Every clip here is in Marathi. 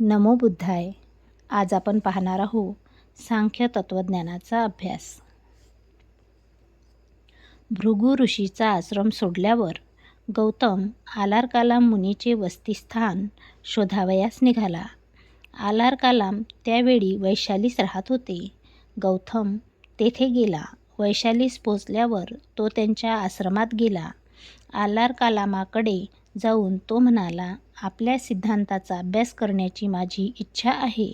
नमो बुद्धाय. आज आपण पाहणार आहोत सांख्य तत्त्वज्ञानाचा अभ्यास. भृगु ऋषीचा आश्रम सोडल्यावर गौतम आलारकालाम मुनीचे वसतिस्थान शोधावयास निघाला. आलारकालाम त्यावेळी वैशालीस राहत होते. गौतम तेथे गेला. वैशालीस पोचल्यावर तो त्यांच्या आश्रमात गेला. आलारकालामाकडे जाऊन तो म्हणाला आपल्या सिद्धांताचा अभ्यास करण्याची माझी इच्छा आहे.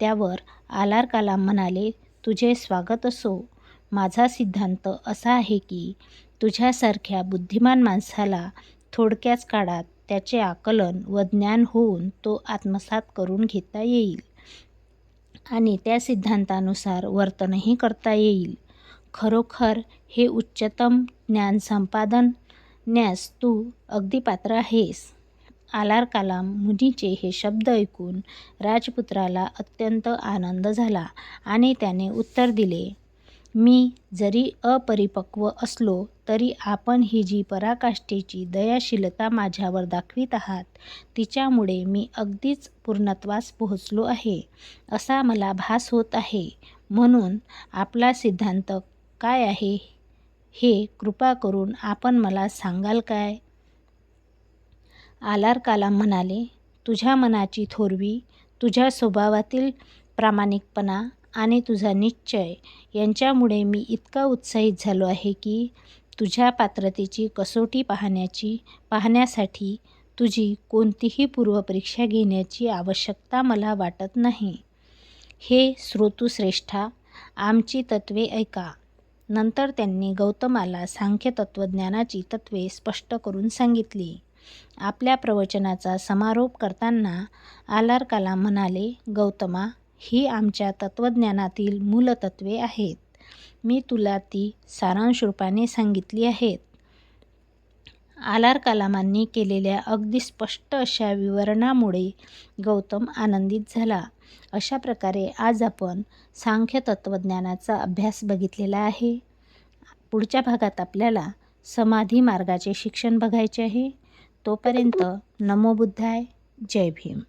त्यावर आलार कलाम म्हणाले तुझे स्वागत असो. माझा सिद्धांत असा आहे की तुझ्यासारख्या बुद्धिमान माणसाला थोडक्याच काळात त्याचे आकलन व ज्ञान होऊन तो आत्मसात करून घेता येईल आणि त्या सिद्धांतानुसार वर्तनही करता येईल. खरोखर हे उच्चतम ज्ञान संपादण्यास तू अगदी पात्र आहेस. आलार कलाम मुनीचे हे शब्द ऐकून राजपुत्राला अत्यंत आनंद झाला आणि त्याने उत्तर दिले मी जरी अपरिपक्व असलो तरी आपण ही जी पराकाष्ठेची दयाशीलता माझ्यावर दाखवित आहात तिच्यामुळे मी अगदीच पूर्णत्वास पोहोचलो आहे असा मला भास होत आहे. म्हणून आपला सिद्धांत काय आहे? हे कृपा करून आपण मला सांगाल काय? आलारकालाम म्हणाले तुझ्या मनाची थोरवी तुझ्या स्वभावातील प्रामाणिकपणा आणि तुझा निश्चय यांच्यामुळे मी इतका उत्साहित झालो आहे की तुझ्या पात्रतेची कसोटी पाहण्याची पाहण्यासाठी तुझी कोणतीही पूर्वपरीक्षा घेण्याची आवश्यकता मला वाटत नाही. हे श्रोतुश्रेष्ठा आमची तत्त्वे ऐका. नंतर त्यांनी गौतमाला सांख्य तत्त्वज्ञानाची तत्त्वे स्पष्ट करून सांगितली. आपल्या प्रवचनाचा समारोप करताना आलार कलाम म्हणाले गौतमा ही आमच्या तत्त्वज्ञानातील मूलतत्वे आहेत. मी तुला ती सारांश रूपाने सांगितली आहेत. आलार कलामांनी केलेल्या अगदी स्पष्ट अशा विवरणामुळे गौतम आनंदित झाला. अशा प्रकारे आज आपण सांख्य तत्त्वज्ञानाचा अभ्यास बघितलेला आहे. पुढच्या भागात आपल्याला समाधी मार्गाचे शिक्षण बघायचे आहे. तोपर्यंत नमो बुद्धाय. जय भीम.